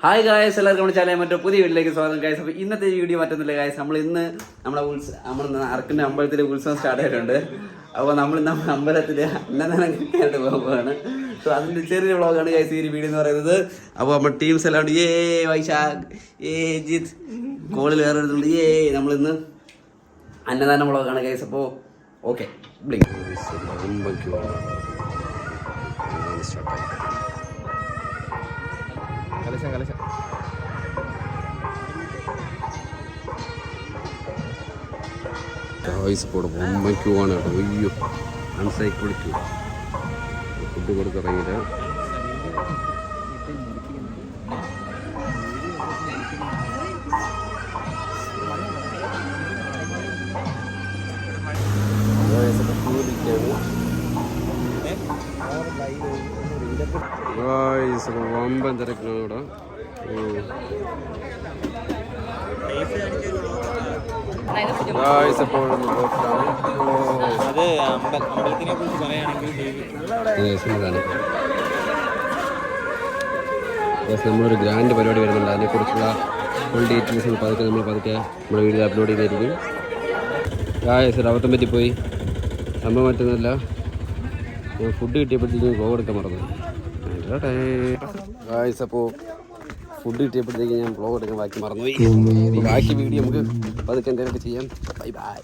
Hi guys എല്ലാവർക്കും നമ്മുടെ channel മറ്റൊരു പുതിയ വീട്ടിലേക്ക് സ്വാഗതം ഗായസ് അപ്പോൾ ഇന്നത്തെ വീഡിയോ മറ്റൊന്നുമില്ല ഗായസ് നമ്മൾ ഇന്ന് നമ്മളെ ഉത്സവം നമ്മൾ അറക്കിന്റെ അമ്പലത്തിൽ ഉത്സവം സ്റ്റാർട്ട് ആയിട്ടുണ്ട് അപ്പോൾ നമ്മൾ നമ്മുടെ അമ്പലത്തിൽ അന്നദാനം കഴിക്കാനായിട്ട് പോകുകയാണ് സോ അതിന്റെ ചെറിയ വ്ളോഗാണ് ഗായസ് ഈ വീഡിയോ എന്ന് പറയുന്നത്. അപ്പോൾ നമ്മുടെ ടീംസ് എല്ലാം ഉണ്ട്. ഏ വൈശാഖ്. ഏ ജിത്ത് കോളിൽ വേറെ എടുത്തുണ്ട് ഏ നമ്മളിന്ന് അന്നദാന വ്ളോഗാണ് ഗായസ് അപ്പോൾ ഓക്കെ ബ്ലിങ്ക് കലശം കലശം. വയസ്സ് ബൊമ്മ ക്യൂ ആണ് കേട്ടോ. അയ്യോ മനസ്സായി കുളിച്ചു ഫുഡ് കൊടുത്ത് വമ്പൻ തിരക്കിലാണ് ഇവിടെ. അത് അമ്പലത്തിനെ കുറിച്ച് പറയുകയാണെങ്കിൽ നമ്മളൊരു ഗ്രാൻഡ് പരിപാടി വരുന്നുണ്ട്. അതിനെക്കുറിച്ചുള്ള ഫുൾ ഡീറ്റെയിൽസ് പതുക്കെ നമ്മൾ പതുക്കെ നമ്മുടെ വീഡിയോ അപ്ലോഡ് ചെയ്തായിരിക്കും ഗായസ് അബദ്ധം പറ്റിപ്പോയി. സംഭവം മറ്റൊന്നുമല്ല. ഫുഡ് കിട്ടിയപ്പോഴത്തേക്കും ഗോവെടുക്കാൻ എടുക്കാൻ മറന്നു. ഗായസ് അപ്പോൾ ഫുഡ് കിട്ടിയപ്പോഴത്തേക്ക് ഞാൻ ബ്ലോഗ് എടുക്കാൻ ബാക്കി മറന്നുപോയി. ബാക്കി വീഡിയോ നമുക്ക് പതുക്കെ എന്തെങ്കിലുമൊക്കെ ചെയ്യാം. Bye bye